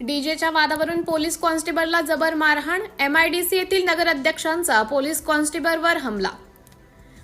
डीजेच्या वादावरून police कॉन्स्टेबलला जबर मारहाण MIDC येथील नगराध्यक्षांचा पोलीस कॉन्स्टेबलवर हमला.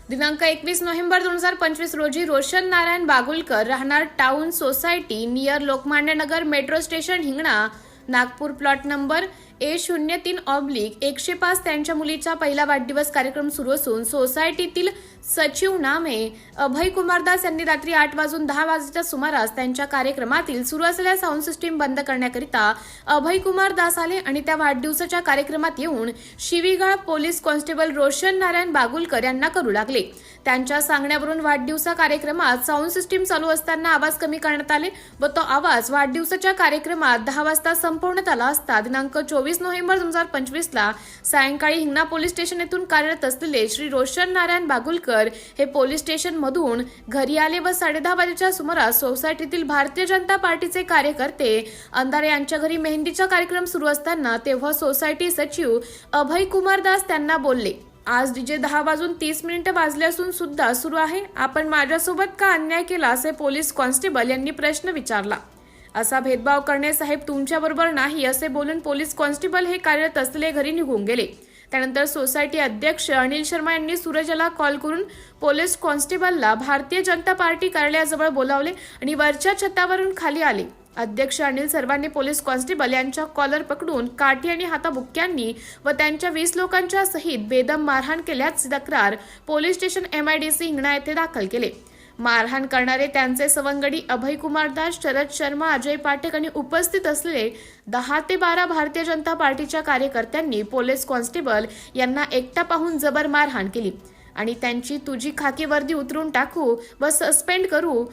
दिनांक एकवीस नोव्हेंबर दोन हजार पंचवीस रोजी रोशन नारायण बागुलकर राहणार town society near Lokmanya Nagar metro station Hingna Nagpur plot number A शून्य तीन ऑब्लिक एकशे पाच त्यांच्या मुलीचा पहिला वाढदिवस कार्यक्रम सुरू असून सोसायटीतील सचिव नामे अभय कुमारदास यांनी रात्री आठ वाजून दहा वाजेच्या सुमारास त्यांच्या कार्यक्रमातील सुरू असलेल्या साऊंड सिस्टीम बंद करण्याकरिता अभय कुमार दास आले आणि त्या वाढदिवसाच्या कार्यक्रमात येऊन शिवीगाळ पोलीस कॉन्स्टेबल रोशन नारायण बागुलकर यांना करू लागले. त्यांच्या सांगण्यावरून वाढदिवसा कार्यक्रमात साऊंड सिस्टीम चालू असताना आवाज कमी करण्यात आले व तो आवाज वाढदिवसाच्या कार्यक्रमात दहा वाजता संपवण्यात आला असता दिनांक चोवीस नोव्हेंबर दोन हजार पंचवीसला सायंकाळी हिंगणा पोलीस स्टेशन येथून कार्यरत असलेले श्री रोशन नारायण बागुलकर हे पोलीस स्टेशन मधून घरी आले व साडेदहा वाजेच्या सुमारास सोसायटीतील भारतीय जनता पार्टीचे कार्यकर्ते अंधारे यांच्या घरी मेहंदीचा कार्यक्रम सुरू असताना तेव्हा सोसायटी सचिव अभय कुमार दास त्यांना बोलले आज डीजे दहा वाजून तीस मिनिटं वाजले असून सुद्धा सुरू आहे. आपण माझ्यासोबत का अन्याय केला? असे पोलीस कॉन्स्टेबल यांनी प्रश्न विचारला. असा भेदभाव करणे साहेब तुमच्याबरोबर नाही असे बोलून पोलीस कॉन्स्टेबल हे कार्यरत असलेले घरी निघून गेले. त्यानंतर सोसायटी अध्यक्ष अनिल शर्मा यांनी सूरजला कॉल करून पोलीस कॉन्स्टेबलला भारतीय जनता पार्टी कार्यालयाजवळ बोलावले आणि वरच्या छतावरून खाली आले. अध्यक्ष अनिल सर्वांनी पोलीस कॉन्स्टेबल यांच्या कॉलर पकडून काठी आणि हाताबुक्क्यांनी व त्यांच्या वीस लोकांच्या सहित बेदम मारहाण केल्याची तक्रार पोलीस स्टेशन एमआयडीसी हिंगणा येथे दाखल केले. मारहाण करणारे त्यांचे सवंगडी अभय कुमार दास शरद शर्मा अजय पाठक आणि उपस्थित असलेले दहा ते बारा भारतीय जनता पार्टीच्या कार्यकर्त्यांनी पोलीस कॉन्स्टेबल यांना एकटा पाहून जबर मारहाण केली. आणि त्यांची तुझी खाकी वर्दी उतरून टाकू व सस्पेंड करू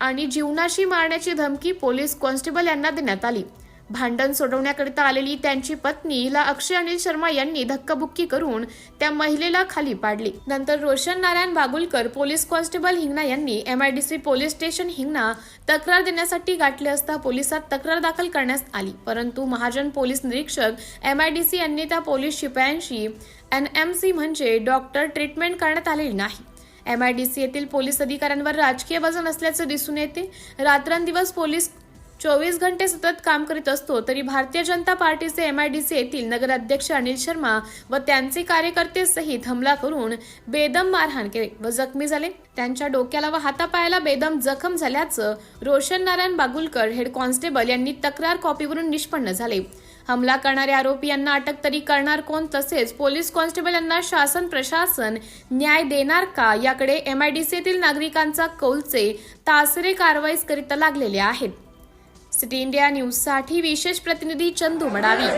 आणि जीवनाशी मारण्याची धमकी पोलीस कॉन्स्टेबल यांना देण्यात आली. भांडण सोडवण्याकरिता आलेली त्यांची पत्नी हिला अक्षय अनिल शर्मा यांनी धक्काबुक्की करून त्या महिलेला खाली पाडली. नंतर रोशन नारायण बागुलकर पोलीस कॉन्स्टेबल हिंगणा यांनी एमआयडीसी पोलीस स्टेशन हिंगणा तक्रार देण्यासाठी गाठले असता पोलिसात तक्रार दाखल करण्यात आली. परंतु महाजन पोलीस निरीक्षक एमआयडीसी यांनी त्या पोलीस शिपायांशी एनएमसी म्हणजे डॉक्टर ट्रीटमेंट करण्यात आलेली नाही. एमआयडीसी येथील पोलीस अधिकाऱ्यांवर राजकीय वजन असल्याचे दिसून येते. रात्रंदिवस पोलीस चोवीस घंटे सतत काम करीत असतो तरी भारतीय जनता पार्टीचे एमआयडीसी येथील नगराध्यक्ष अनिल शर्मा व त्यांचे कार्यकर्ते सहित हमला करून बेदम मारहाण केले व जखमी झाले. त्यांच्या डोक्याला व हातापायाला बेदम जखम झाल्याचं रोशन नारायण बागुलकर हेड कॉन्स्टेबल यांनी तक्रार कॉपीवरून निष्पन्न झाले. हमला करणारे आरोपी यांना अटक तरी करणार कोण तसेच पोलीस कॉन्स्टेबल यांना शासन प्रशासन न्याय देणार का? याकडे एमआयडीसीतील नागरिकांचा कौलचे तासरे कारवाईस करीता लागलेले आहेत. सिटी इंडिया न्यूजसाठी विशेष प्रतिनिधी चंदू मडावी.